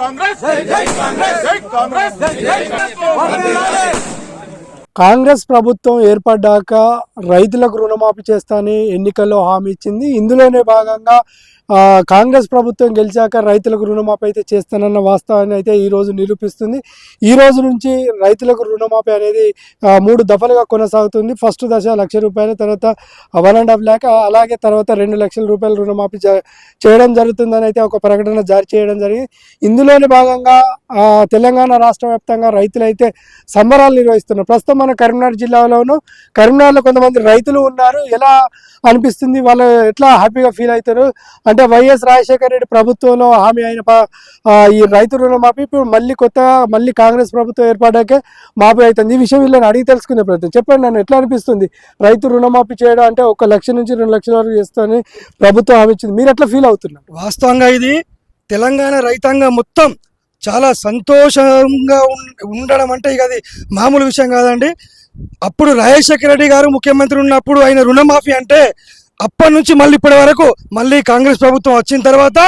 కాంగ్రెస్ కాంగ్రెస్. కాంగ్రెస్ ప్రభుత్వం ఏర్పడ్డాక రైతులకు రుణమాఫీ చేస్తానని ఎన్నికల్లో హామీ ఇచ్చింది. ఇందులోనే భాగంగా కాంగ్రెస్ ప్రభుత్వం గెలిచాక రైతులకు రుణమాఫీ అయితే చేస్తానన్న వాస్తవాన్ని అయితే ఈ రోజు నిరూపిస్తుంది. ఈ రోజు నుంచి రైతులకు రుణమాఫీ అనేది మూడు దఫలుగా కొనసాగుతుంది. ఫస్ట్ దశ లక్ష రూపాయలు తర్వాత వన్ అండ్ హాఫ్ ల్యాక్ అలాగే తర్వాత రెండు లక్షల రూపాయలు రుణమాఫీ చేయడం జరుగుతుందని అయితే ఒక ప్రకటన జారీ చేయడం జరిగింది. ఇందులోని భాగంగా తెలంగాణ రాష్ట్ర వ్యాప్తంగా రైతులైతే సంబరాలు నిర్వహిస్తున్నారు. ప్రస్తుతం మన కరీంనగర్ జిల్లాలోనూ కరీంనగర్లో కొంతమంది రైతులు ఉన్నారు. ఎలా అనిపిస్తుంది? వాళ్ళు ఎట్లా హ్యాపీగా ఫీల్ అవుతారు? అంటే వైఎస్ రాజశేఖర రెడ్డి ప్రభుత్వంలో హామీ అయిన ఈ రైతు రుణమాఫీ ఇప్పుడు మళ్ళీ కొత్తగా మళ్ళీ కాంగ్రెస్ ప్రభుత్వం ఏర్పడాకే మాఫీ అవుతుంది. ఈ విషయం వీళ్ళని అడిగి తెలుసుకునే ప్రయత్నం. చెప్పండి నన్ను ఎట్లా అనిపిస్తుంది? రైతు రుణమాఫీ చేయడం అంటే ఒక లక్ష నుంచి రెండు లక్షల వరకు చేస్తామని ప్రభుత్వం హామీ ఇచ్చింది. మీరు ఎట్లా ఫీల్ అవుతున్నారు? వాస్తవంగా ఇది తెలంగాణ రైతాంగం మొత్తం చాలా సంతోషంగా ఉం- ఉండడం అంటే ఇక అది మామూలు విషయం కాదండి. అప్పుడు రాజశేఖర రెడ్డి గారు ముఖ్యమంత్రి ఉన్నప్పుడు ఆయన రుణమాఫీ అంటే అప్పటి నుంచి మళ్ళీ ఇప్పటి వరకు మళ్ళీ కాంగ్రెస్ ప్రభుత్వం వచ్చిన తర్వాత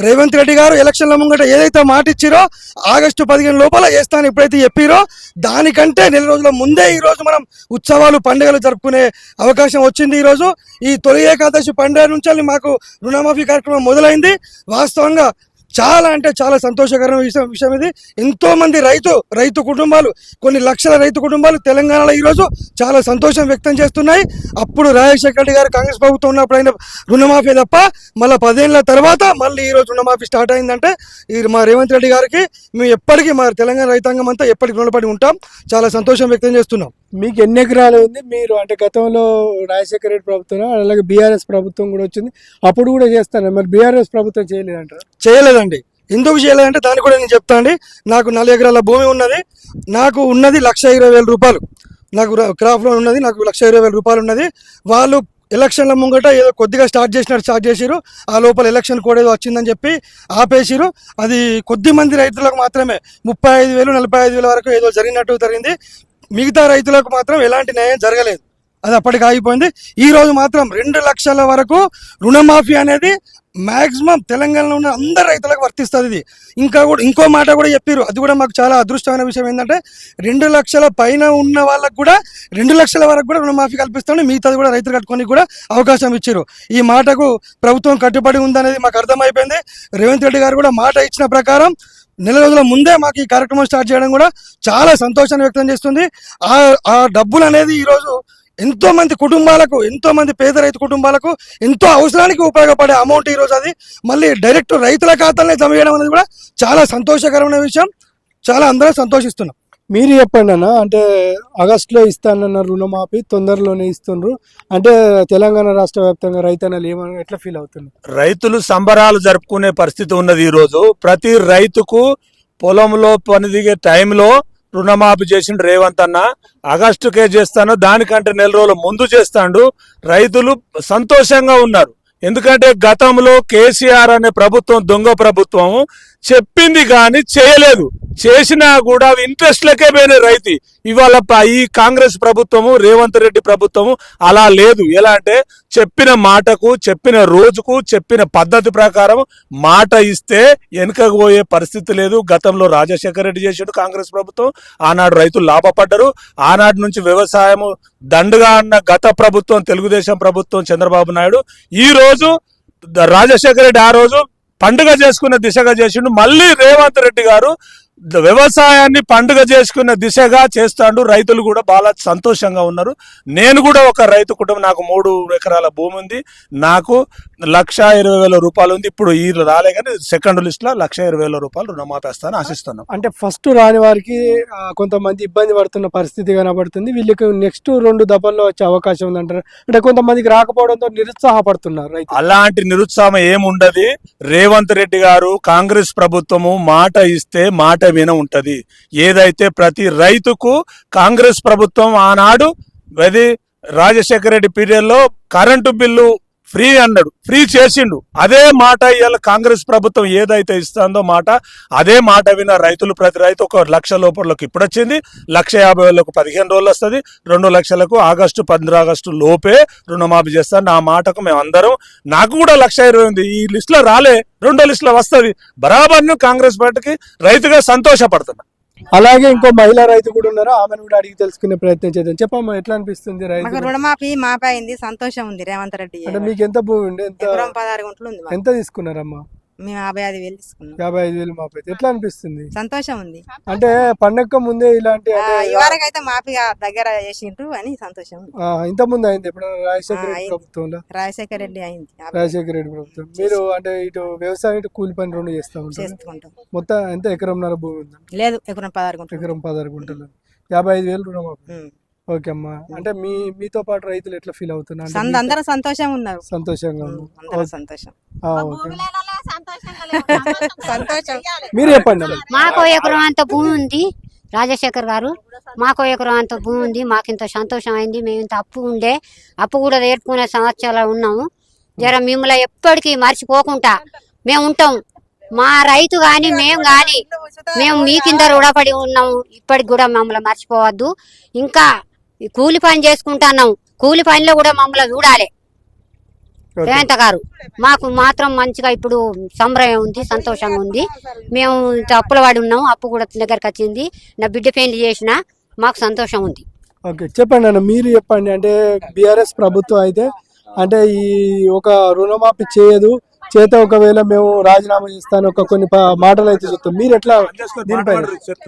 రేవంత్ రెడ్డి గారు ఎలక్షన్ల ముంగట ఏదైతే మాట ఇచ్చిరో ఆగస్టు పదిహేను లోపల వేస్తాను ఎప్పుడైతే చెప్పిరో దానికంటే నెల రోజుల ముందే ఈరోజు మనం ఉత్సవాలు పండుగలు జరుపుకునే అవకాశం వచ్చింది ఈరోజు ఈ తొలి ఏకాదశి పండుగ నుంచి మాకు రుణమాఫీ కార్యక్రమం మొదలైంది. వాస్తవంగా చాలా అంటే చాలా సంతోషకరమైన విషయం విషయం ఇది. ఎంతోమంది రైతు రైతు కుటుంబాలు కొన్ని లక్షల రైతు కుటుంబాలు తెలంగాణలో ఈరోజు చాలా సంతోషం వ్యక్తం చేస్తున్నాయి. అప్పుడు రాజశేఖర రెడ్డి గారు కాంగ్రెస్ ప్రభుత్వం ఉన్నప్పుడు అయిన రుణమాఫీ తప్ప మళ్ళీ పదేళ్ళ తర్వాత మళ్ళీ ఈరోజు రుణమాఫీ స్టార్ట్ అయిందంటే ఈ మా రేవంత్ రెడ్డి గారికి మేము ఎప్పటికీ మా తెలంగాణ రైతాంగం అంతా ఎప్పటికీ రుణపడి ఉంటాం. చాలా సంతోషం వ్యక్తం చేస్తున్నాం. మీకు ఎన్ని ఎకరాలు ఉంది? మీరు అంటే గతంలో రాజశేఖర రెడ్డి ప్రభుత్వం అలాగే బీఆర్ఎస్ ప్రభుత్వం కూడా వచ్చింది. అప్పుడు కూడా చేస్తాను మరి బీఆర్ఎస్ ప్రభుత్వం చేయలేదంటారు? చేయలేదండి. ఎందుకు చేయలేదంటే దాన్ని కూడా నేను చెప్తా అండి. నాకు నాలుగు ఎకరాల భూమి ఉన్నది. నాకు ఉన్నది లక్ష ఇరవై వేల రూపాయలు. నాకు క్రాఫ్ట్ లోన్ ఉన్నది నాకు లక్ష ఇరవై వేల రూపాయలు ఉన్నది. వాళ్ళు ఎలక్షన్ల ముంగట ఏదో కొద్దిగా స్టార్ట్ చేసినట్టు స్టార్ట్ చేసిరు ఆ లోపల ఎలక్షన్ కూడా ఏదో వచ్చిందని చెప్పి ఆపేసిరు అది కొద్ది మంది రైతులకు మాత్రమే ముప్పై ఐదు వేలు నలభై ఐదు వేల వరకు ఏదో జరిగినట్టు జరిగింది. మిగతా రైతులకు మాత్రం ఎలాంటి న్యాయం జరగలేదు. అది అప్పటికి ఆగిపోయింది. ఈ రోజు మాత్రం రెండు లక్షల వరకు రుణమాఫీ అనేది మాక్సిమం తెలంగాణలో ఉన్న అందరు రైతులకు వర్తిస్తుంది ఇది. ఇంకా కూడా ఇంకో మాట కూడా చెప్పారు అది కూడా మాకు చాలా అదృష్టమైన విషయం ఏంటంటే రెండు లక్షల పైన ఉన్న వాళ్ళకు కూడా రెండు లక్షల వరకు కూడా రుణమాఫీ కల్పిస్తాను మిగతాది కూడా రైతులు కట్టుకొని కూడా అవకాశం ఇచ్చారు ఈ మాటకు ప్రభుత్వం కట్టుబడి ఉందనేది మాకు అర్థమైపోయింది. రేవంత్ రెడ్డి గారు కూడా మాట ఇచ్చిన ప్రకారం నెల రోజుల ముందే మాకు ఈ కార్యక్రమం స్టార్ట్ చేయడం కూడా చాలా సంతోషాన్ని వ్యక్తం చేస్తుంది. ఆ ఆ డబ్బులు అనేది ఈరోజు ఎంతో మంది కుటుంబాలకు ఎంతో మంది పేద రైతు కుటుంబాలకు ఎంతో అవసరానికి ఉపయోగపడే అమౌంట్ ఈరోజు అది. మళ్ళీ డైరెక్ట్ రైతుల ఖాతాలనే జమ చేయడం అనేది కూడా చాలా సంతోషకరమైన విషయం. చాలా అందరూ సంతోషిస్తున్నాం. మీరు చెప్పండి అన్న. అంటే ఆగస్టులో ఇస్తానన్న రుణమాఫీ తొందరలోనే ఇస్తుండ్రు. అంటే తెలంగాణ రాష్ట్ర వ్యాప్తంగా రైతన్నలు ఏమని ఎట్లా ఫీల్ అవుతున్నారు? రైతులు సంబరాలు జరుపుకునే పరిస్థితి ఉన్నది ఈరోజు ప్రతి రైతుకు పొలంలో పని దిగే టైంలో రుణమాఫీ చేసిండు రేవంత్ అన్న. ఆగస్టుకే చేస్తాను దానికంటే నెల రోజుల ముందు చేస్తాడు. రైతులు సంతోషంగా ఉన్నారు. ఎందుకంటే గతంలో కేసీఆర్ అనే ప్రభుత్వం దొంగ ప్రభుత్వం చెప్పింది కానీ చేయలేదు. చేసినా కూడా అవి ఇంట్రెస్ట్లకే పోయినాయి రైతు. ఇవాళ ఈ కాంగ్రెస్ ప్రభుత్వము రేవంత్ రెడ్డి ప్రభుత్వము అలా లేదు. ఎలా అంటే చెప్పిన మాటకు చెప్పిన రోజుకు చెప్పిన పద్ధతి ప్రకారం మాట ఇస్తే వెనుకకు పోయే పరిస్థితి లేదు. గతంలో రాజశేఖర రెడ్డి చేసాడు కాంగ్రెస్ ప్రభుత్వం. ఆనాడు రైతులు లాభపడ్డారు. ఆనాటి నుంచి వ్యవసాయము దండుగా అన్న గత ప్రభుత్వం తెలుగుదేశం ప్రభుత్వం చంద్రబాబు నాయుడు ఈ రోజు ద- రాజశేఖర రెడ్డి ఆ రోజు పండుగ చేసుకున్న దిశగా చేసిండు. మళ్ళీ రేవంత్ రెడ్డి గారు వ్యవసాయాన్ని పండుగ చేసుకున్న దిశగా చేస్తాడు. రైతులు కూడా బాగా సంతోషంగా ఉన్నారు. నేను కూడా ఒక రైతు కుటుంబం నాకు మూడు ఎకరాల భూమి ఉంది. నాకు లక్ష ఇరవై వేల రూపాయలు ఉంది. ఇప్పుడు ఈ రాలే కానీ సెకండ్ లిస్ట్లో లక్ష ఇరవై వేల రూపాయలు రుణమాపేస్తాను ఆశిస్తున్నాం అంటే ఫస్ట్ రాని వారికి కొంతమంది ఇబ్బంది పడుతున్న పరిస్థితి కనబడుతుంది. వీళ్ళకి నెక్స్ట్ రెండు దఫల్లో వచ్చే అవకాశం ఉందంటారు. అంటే కొంతమందికి రాకపోవడంతో నిరుత్సాహపడుతున్నారు రైతు అలాంటి నిరుత్సాహం ఏముండదు. రేవంత్ రెడ్డి గారు కాంగ్రెస్ ప్రభుత్వము మాట ఇస్తే మాట విన ఉంటది. ఏదైతే ప్రతి రైతుకు కాంగ్రెస్ ప్రభుత్వం ఆనాడు అది రాజశేఖర రెడ్డి పీరియడ్లో కరెంటు బిల్లు ఫ్రీ అన్నాడు. ఫ్రీ చేసిండు. అదే మాట ఇవాళ కాంగ్రెస్ ప్రభుత్వం ఏదైతే ఇస్తుందో మాట అదే మాట విన రైతులు ప్రతి రైతు ఒక లక్ష లోపలకు ఇప్పుడు వచ్చింది లక్ష యాభై వేలకు పదిహేను రోజులు వస్తుంది. రెండు లక్షలకు ఆగస్టు పంద్ర ఆగస్టు లోపే రుణమాఫీ చేస్తాను నా మాటకు మేము అందరం నాకు కూడా లక్ష ఇరవై ఉంది. ఈ లిస్టులో రాలే. రెండో లిస్టులో వస్తుంది. బరాబర్ కాంగ్రెస్ పార్టీకి రైతుగా సంతోషపడుతున్నా. అలాగే ఇంకో మహిళా రైతు కూడా ఉన్నారు. ఆమెను కూడా అడిగి తెలుసుకునే ప్రయత్నం చేద్దాం. చెప్పమ్మా ఎట్లా అనిపిస్తుంది రైతు? రుణమాఫీ మాపై సంతోషం ఉంది రేవంత్ రెడ్డి అంటే మీకు ఎంత భూమి ఉండే ఎంత ఎకరం పదహారు గుంటలు ఉంది. ఎంత తీసుకున్నారమ్మా? మేము యాభై ఐదు వేలు తీసుకున్నాం. యాభై ఐదు వేలు మాపై ఎట్లా అనిపిస్తుంది? సంతోషం ఉంది అంటే పండగ ముందే ఇలాంటి ఇవరకు అయితే మాఫీ దగ్గర చేసిండ్రు అని సంతోషం. ఉంది ఆ, ఇంత ముందు అయింది ఎప్పుడు రాజశేఖర రెడ్డి అయింది. ప్రభుత్వంలో? రాజశేఖర రెడ్డి అయింది. యాభై రాజశేఖర రెడ్డి ప్రభుత్వం. మీరు అంటే ఇటు వ్యవసాయం ఇటు కూలి పని రెండు చేస్తా ఉంటారు? చేసుకుంటాం మొత్తం ఎంత ఎకరంన్నర భూమి ఉంది? లేదు ఎకరం పదహారు గుంటలు. ఎకరం పదహారు గుంటలు. యాభై ఐదు వేలు రుణమాఫీ. ఓకే అమ్మా. అంటే మీ మీతో పాటు రైతులు ఎట్లా ఫీల్ అవుతున్నారు? అంటే సంద మీతో అందరూ సంతోషం ఉన్నారు. సంతోషంగా ఉమ్, ఉంది అందరూ సంతోషం. ఆ, ఓకే. సంతోషం మీరు చెప్పండి. మాకో ఎకరం అంత భూమి ఉంది రాజశేఖర్ గారు. మాకో ఎకరం అంత భూమి ఉంది మాకు ఇంత సంతోషం అయింది మేము ఇంత అప్పు ఉండే అప్పు కూడా తీర్చుకునే సంవత్సరాలు ఉన్నాము. జర మిమ్మల్ని ఎప్పటికీ మర్చిపోకుండా మేము ఉంటాం. మా రైతు గాని మేము గాని మేము మీ కింద రుణపడి ఉన్నాము. ఇప్పటికి కూడా మమ్మల్ని మర్చిపోవద్దు. ఇంకా ఈ కూలి పని చేసుకుంటున్నాం కూలి పనిలో కూడా మమ్మల్ని చూడాలి. ఓకే. రేవంత్ గారు మాకు మాత్రం మంచిగా ఇప్పుడు సంబరం ఉంది సంతోషంగా ఉంది. మేము ఇంత అప్పుల వాడి ఉన్నాం అప్పు కూడా దగ్గరకు వచ్చింది. నా బిడ్డ పెళ్ళి చేసిన మాకు సంతోషం ఉంది. ఓకే చెప్పండి అన్న మీరు చెప్పండి అంటే బీఆర్ఎస్ ప్రభుత్వం అయితే అంటే ఈ ఒక రుణమాఫీ చేయదు చేత ఒకవేళ మేము రాజీనామా చేస్తాను ఒక కొన్ని మాటలు అయితే చెప్తాం. మీరు ఎట్లా దీనిపైన?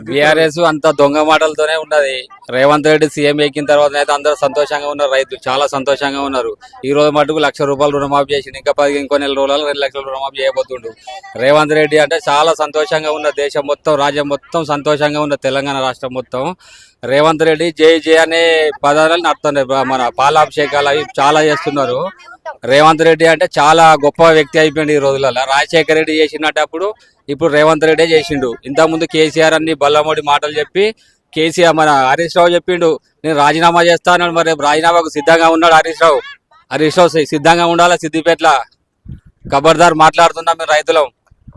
బీఆర్ఎస్ అంత దొంగ మాటలతోనే ఉన్నది. రేవంత్ రెడ్డి సీఎం ఎక్కిన తర్వాత అయితే అందరూ సంతోషంగా ఉన్నారు రైతులు చాలా సంతోషంగా ఉన్నారు. ఈ రోజు మటుకు లక్ష రూపాయలు రుణమాఫీ చేసిండు ఇంకా పది ఇంకో నెల రోజులలో రెండు లక్షల రుణమాఫీ చేయబోతుండు. రేవంత్ రెడ్డి అంటే చాలా సంతోషంగా ఉన్న దేశం మొత్తం రాజ్యం మొత్తం సంతోషంగా ఉన్న తెలంగాణ రాష్ట్రం మొత్తం. రేవంత్ రెడ్డి జై జై అనే పదాలు నడుతున్నాయి మన పాలాభిషేకాలు అవి చాలా చేస్తున్నారు. రేవంత్ రెడ్డి అంటే చాలా గొప్ప వ్యక్తి అయిపోయింది ఈ రోజులలో. రాజశేఖర రెడ్డి చేసినప్పుడు ఇప్పుడు రేవంత్ రెడ్డి చేసిండు. ఇంతకుముందు కేసీఆర్ అన్ని బల్లమోడి మాటలు చెప్పి కేసీఆర్ మన హరీష్ రావు చెప్పిండు. నేను రాజీనామా చేస్తాను మరి రాజీనామాకు సిద్ధంగా ఉన్నాడు హరీష్ రావు. హరీష్ రావు సిద్ధంగా ఉండాలా సిద్దిపేటల? ఖబర్దార్ మాట్లాడుతున్నాం మేము రైతులం.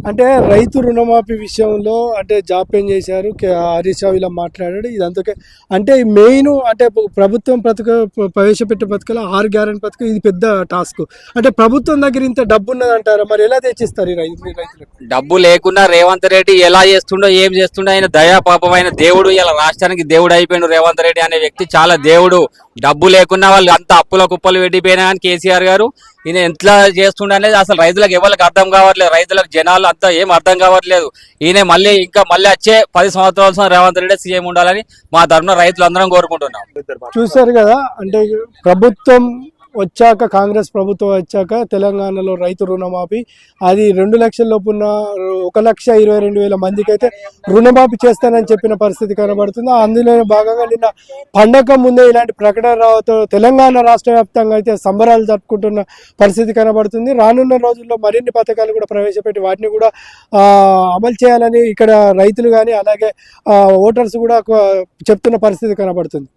అంటే రైతు రుణమాఫీ విషయంలో అంటే జాప్యం చేశారు? హరీష్ రావు ఇలా మాట్లాడాడు. ఇదంతా అంటే మెయిన్ అంటే ప్రభుత్వం పథక ప్రవేశపెట్టే పథకాలు ఆరు గ్యారెంటీ పథకం ఇది పెద్ద టాస్క్. అంటే ప్రభుత్వం దగ్గర ఇంత డబ్బు ఉన్నదంటారా? మరి ఎలా తెచ్చిస్తారు ఈ రైతు రైతులకు? డబ్బు లేకున్నా రేవంత్ రెడ్డి ఎలా చేస్తుండో ఏం చేస్తుండో ఆయన దయా పాపమైన దేవుడు. ఇలా రాష్ట్రానికి దేవుడు అయిపోయిండు రేవంత్ రెడ్డి అనే వ్యక్తి చాలా దేవుడు. డబ్బు లేకున్నా వాళ్ళు అంత అప్పుల కుప్పలు పెట్టిపోయినా కానీ కేసీఆర్ గారు ఈయన ఎంత చేస్తుండనేది అసలు రైతులకు ఎవరికి అర్థం కావట్లేదు. రైతులకు జనాలు అంతా ఏం అర్థం కావట్లేదు. ఈయన మళ్ళీ ఇంకా మళ్ళీ వచ్చే పది సంవత్సరాల రేవంత్ రెడ్డి సీఎం ఉండాలని మా తరఫున రైతులు అందరం కోరుకుంటున్నాం. చూశారు కదా అంటే ప్రభుత్వం వచ్చాక కాంగ్రెస్ ప్రభుత్వం వచ్చాక తెలంగాణలో రైతు రుణమాఫీ. అది రెండు లక్షల ఒక లక్ష ఇరవై రెండు వేల మందికి అయితే రుణమాఫీ చేస్తానని చెప్పిన పరిస్థితి కనబడుతుంది. అందులో భాగంగా నిన్న పండగ ముందే ఇలాంటి ప్రకటన రావతో తెలంగాణ రాష్ట్ర వ్యాప్తంగా అయితే సంబరాలు జరుపుకుంటున్న పరిస్థితి కనబడుతుంది. రానున్న రోజుల్లో మరిన్ని పథకాలు కూడా ప్రవేశపెట్టి వాటిని కూడా అమలు చేయాలని ఇక్కడ రైతులు కానీ అలాగే ఓటర్స్ కూడా చెప్తున్న పరిస్థితి కనబడుతుంది.